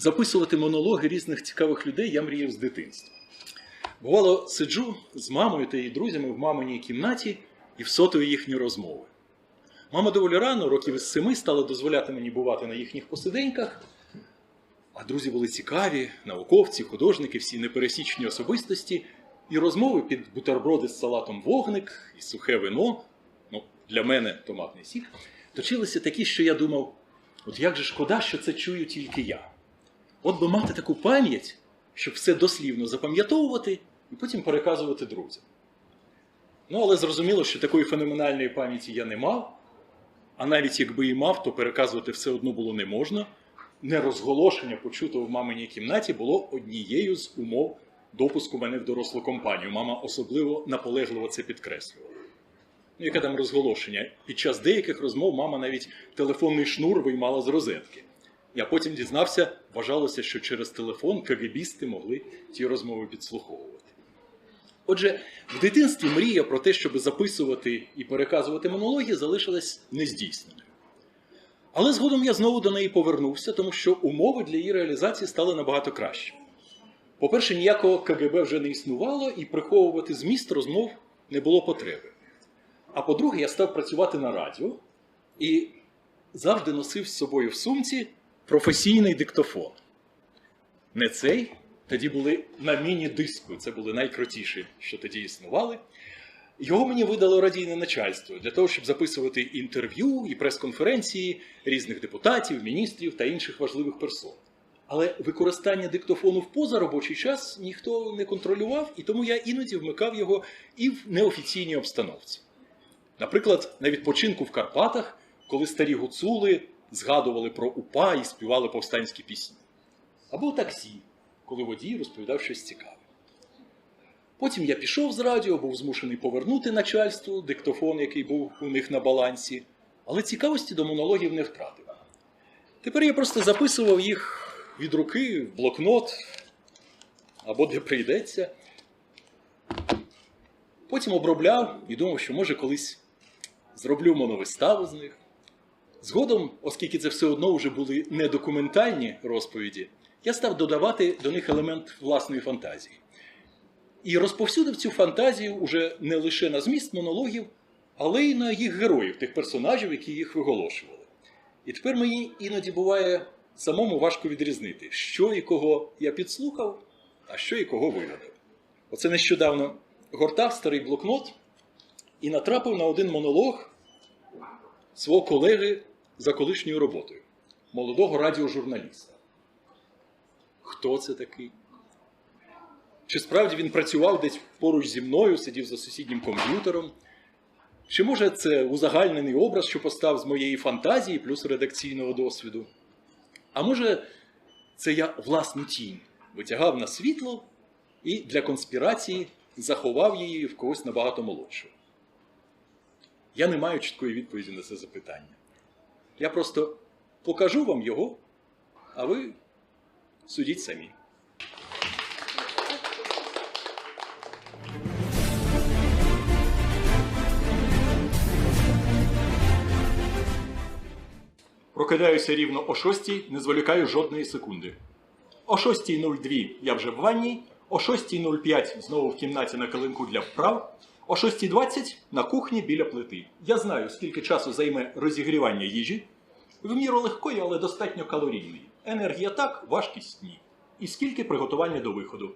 записувати монологи різних цікавих людей я мріяв з дитинства. Бувало, сиджу з мамою та її друзями в маминій кімнаті і всотую їхні розмови. Мама доволі рано, років із семи, стала дозволяти мені бувати на їхніх посиденьках. А друзі були цікаві, науковці, художники, всі непересічні особистості, і розмови під бутерброди з салатом вогник і сухе вино, ну, для мене томатний сік, точилися такі, що я думав: от як же шкода, що це чую тільки я. От би мати таку пам'ять, щоб все дослівно запам'ятовувати і потім переказувати друзям. Ну, але зрозуміло, що такої феноменальної пам'яті я не мав, а навіть якби і мав, то переказувати все одно було не можна. Нерозголошення почутого в маминій кімнаті було однією з умов допуску мене в дорослу компанію. Мама особливо наполегливо це підкреслювала. Ну, яке там розголошення? Під час деяких розмов мама навіть телефонний шнур виймала з розетки. Я потім дізнався, вважалося, що через телефон КГБісти могли ті розмови підслуховувати. Отже, в дитинстві мрія про те, щоб записувати і переказувати монологи, залишилась нездійсненою. Але згодом я знову до неї повернувся, тому що умови для її реалізації стали набагато кращими. По-перше, ніякого КГБ вже не існувало, і приховувати зміст розмов не було потреби. А по-друге, я став працювати на радіо і завжди носив з собою в сумці професійний диктофон. Не цей, тоді були на міні-диску, це були найкрутіші, що тоді існували. Його мені видало радійне начальство для того, щоб записувати інтерв'ю і прес-конференції різних депутатів, міністрів та інших важливих персон. Але використання диктофону в позаробочий час ніхто не контролював, і тому я іноді вмикав його і в неофіційній обстановці. Наприклад, на відпочинку в Карпатах, коли старі гуцули згадували про упа і співали повстанські пісні. Або таксі, коли водій розповідав щось цікаве. Потім я пішов з радіо, був змушений повернути начальству диктофон, який був у них на балансі, але цікавості до монологів не втратив. Тепер я просто записував їх від руки в блокнот або де прийдеться. Потім обробляв і думав, що може колись зроблю моновиставу з них. Згодом, оскільки це все одно вже були не документальні розповіді, я став додавати до них елемент власної фантазії. І розповсюдив цю фантазію уже не лише на зміст монологів, але й на їх героїв, тих персонажів, які їх виголошували. І тепер мені іноді буває самому важко відрізнити, що і кого я підслухав, а що і кого вигадав. Оце нещодавно гортав старий блокнот і натрапив на один монолог свого колеги за колишньою роботою, молодого радіожурналіста. Хто це такий? Чи справді він працював десь поруч зі мною, сидів за сусіднім комп'ютером? Чи може це узагальнений образ, що постав з моєї фантазії плюс редакційного досвіду? А може, це я власну тінь витягав на світло і для конспірації заховав її в когось набагато молодшого? Я не маю чіткої відповіді на це запитання. Я просто покажу вам його, а ви судіть самі. Прокидаюся рівно о 6, не зволікаю жодної секунди. О 6.02 я вже в ванні, о 6.05 знову в кімнаті на килимку для вправ, о 6.20 на кухні біля плити. Я знаю, скільки часу займе розігрівання їжі. В міру легкої, але достатньо калорійної. Енергія так, важкість ні. І скільки приготування до виходу.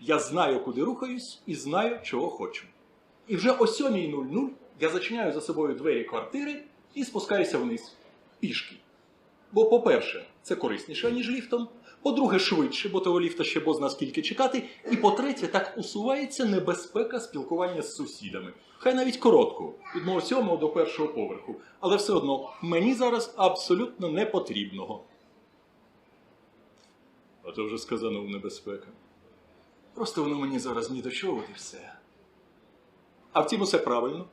Я знаю, куди рухаюсь, і знаю, чого хочу. І вже о 7.00 я зачиняю за собою двері квартири і спускаюся вниз пішки. Бо, по-перше, це корисніше, ніж ліфтом. По-друге, швидше, бо того ліфта ще бозна скільки чекати. І по-третє, так усувається небезпека спілкування з сусідами. Хай навіть коротко, від мого сьомого до першого поверху. Але все одно мені зараз абсолютно не потрібного. А то вже сказано небезпека. Просто воно мені зараз ні до чого і все. А втім, усе правильно.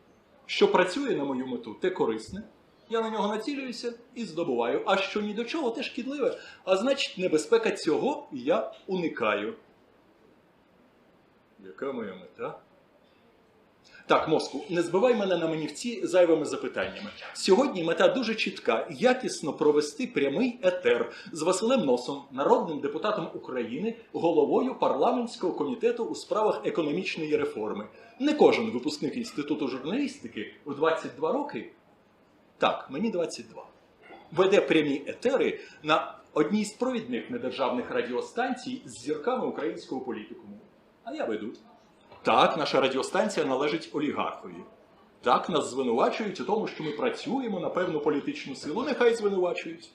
Що працює на мою мету, те корисне. Я на нього націлююся і здобуваю. А що ні до чого, те шкідливе. А значить, небезпека цього я уникаю. Яка моя мета? Так, мозку, не збивай мене на манівці зайвими запитаннями. Сьогодні мета дуже чітка: якісно провести прямий етер з Василем Носом, народним депутатом України, головою парламентського комітету у справах економічної реформи. Не кожен випускник інституту журналістики в 22 роки. Так, мені 22. Веде прямі етери на одній з провідних недержавних радіостанцій з зірками українського політикуму. А я веду. Так, наша радіостанція належить олігархові. Так, нас звинувачують у тому, що ми працюємо на певну політичну силу. Нехай звинувачують.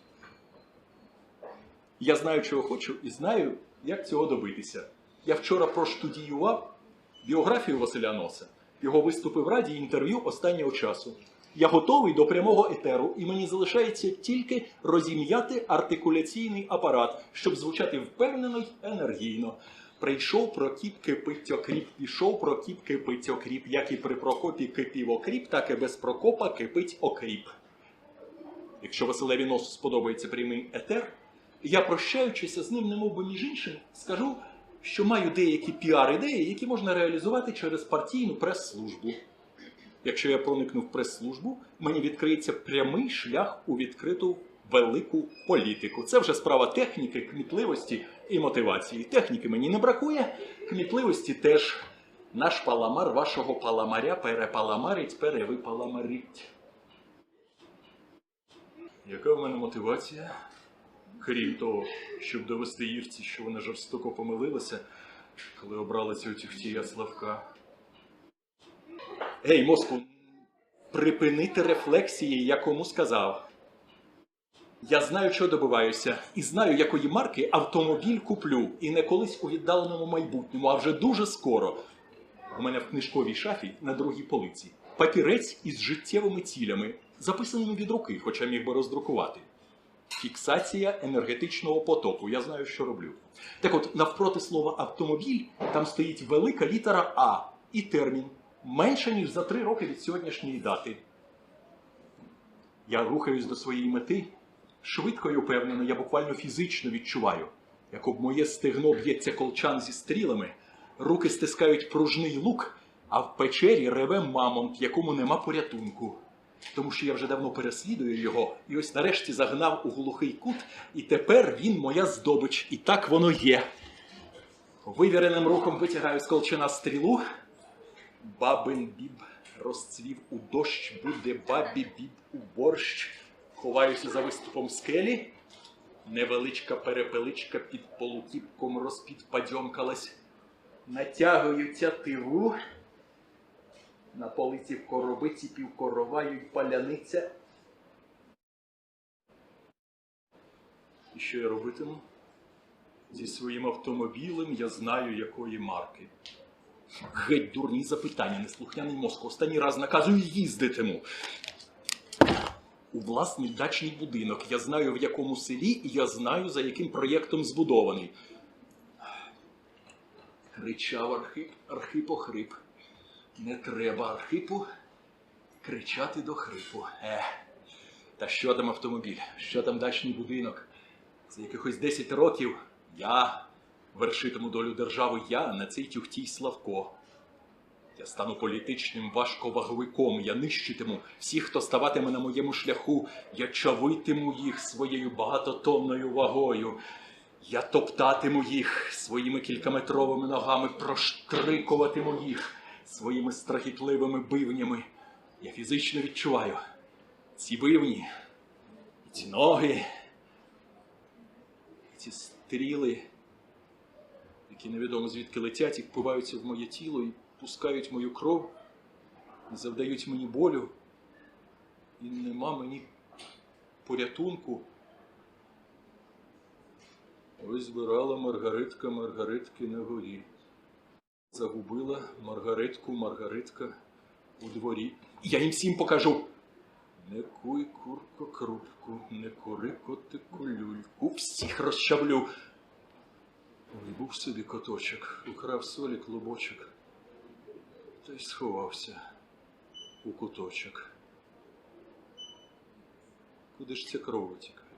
Я знаю, чого хочу, і знаю, як цього добитися. Я вчора проштудіював біографію Василя Носа, його виступи в раді і інтерв'ю останнього часу. Я готовий до прямого етеру, і мені залишається тільки розім'яти артикуляційний апарат, щоб звучати впевнено й енергійно. Прийшов Прокіп кипить окріп, пішов Прокіп кипить окріп, як і при Прокопі кипів окріп, так і без Прокопа кипить окріп. Якщо Василеві Носу сподобається прямий етер, я, прощаючися з ним, немов би між іншим, скажу, що маю деякі піар-ідеї, які можна реалізувати через партійну прес-службу. Якщо я проникну в прес-службу, мені відкриється прямий шлях у відкриту велику політику. Це вже справа техніки, кмітливості і мотивації. Техніки мені не бракує, кмітливості теж. Наш паламар вашого паламаря перепаламарить, перевипаламарить. Яка в мене мотивація? Крім того, щоб довести Ірці, що вона жорстоко помилилася, коли обрала цього тюхтія Славка. Ей, мозку, припинити рефлексії, я кому сказав. Я знаю, чого добиваюся, і знаю, якої марки автомобіль куплю, і не колись у віддаленому майбутньому, а вже дуже скоро. У мене в книжковій шафі на другій полиці папірець із життєвими цілями, записаними від руки, хоча міг би роздрукувати. Фіксація енергетичного потоку. Я знаю, що роблю. Так от, навпроти слова автомобіль, там стоїть велика літера А і термін менше, ніж за три роки від сьогоднішньої дати. Я рухаюсь до своєї мети швидко і упевнено, я буквально фізично відчуваю, як об моє стегно б'ється колчан зі стрілами, руки стискають пружний лук, а в печері реве мамонт, якому нема порятунку. Тому що я вже давно переслідую його, і ось нарешті загнав у глухий кут, і тепер він моя здобич, і так воно є. Вивіреним рухом витягаю з колчана стрілу. Бабин біб розцвів у дощ, буде бабі біб у борщ. Ховаюся за виступом скелі. Невеличка перепеличка під полукіпком розпідпадьомкалась. Натягую тятиву. На полиці в коробиці півкороваю й паляниця. І що я робитиму? Зі своїм автомобілем я знаю, якої марки. Геть дурні запитання, неслухняний мозку. Останній раз наказую їздитиму. У власний дачний будинок. Я знаю, в якому селі, і я знаю, за яким проєктом збудований. Кричав Архип, Архип охрип. Не треба Архипу кричати до хрипу. Е. Та що там автомобіль? Що там дачний будинок? За якихось 10 років я вершитиму долю держави, я на цей тюхтій Славко. Я стану політичним важковаговиком, я нищитиму всіх, хто ставатиме на моєму шляху, я чавитиму їх своєю багатотонною вагою. Я топтатиму їх своїми кількаметровими ногами, проштрикуватиму їх своїми страхітливими бивнями. Я фізично відчуваю ці бивні, ці ноги, ці стріли, які невідомо звідки летять і впиваються в моє тіло і пускають мою кров, завдають мені болю, і нема мені порятунку. Ось збирала Маргаритка Маргаритки на горі. Загубила Маргаритку Маргаритка у дворі. Я їм всім покажу. Не куй, курко, крупку, не кури котику люльку, всіх розчавлю. Ой, собі коточок, украв солі клубочок, та й сховався у куточок. Куди ж ця кров тікає?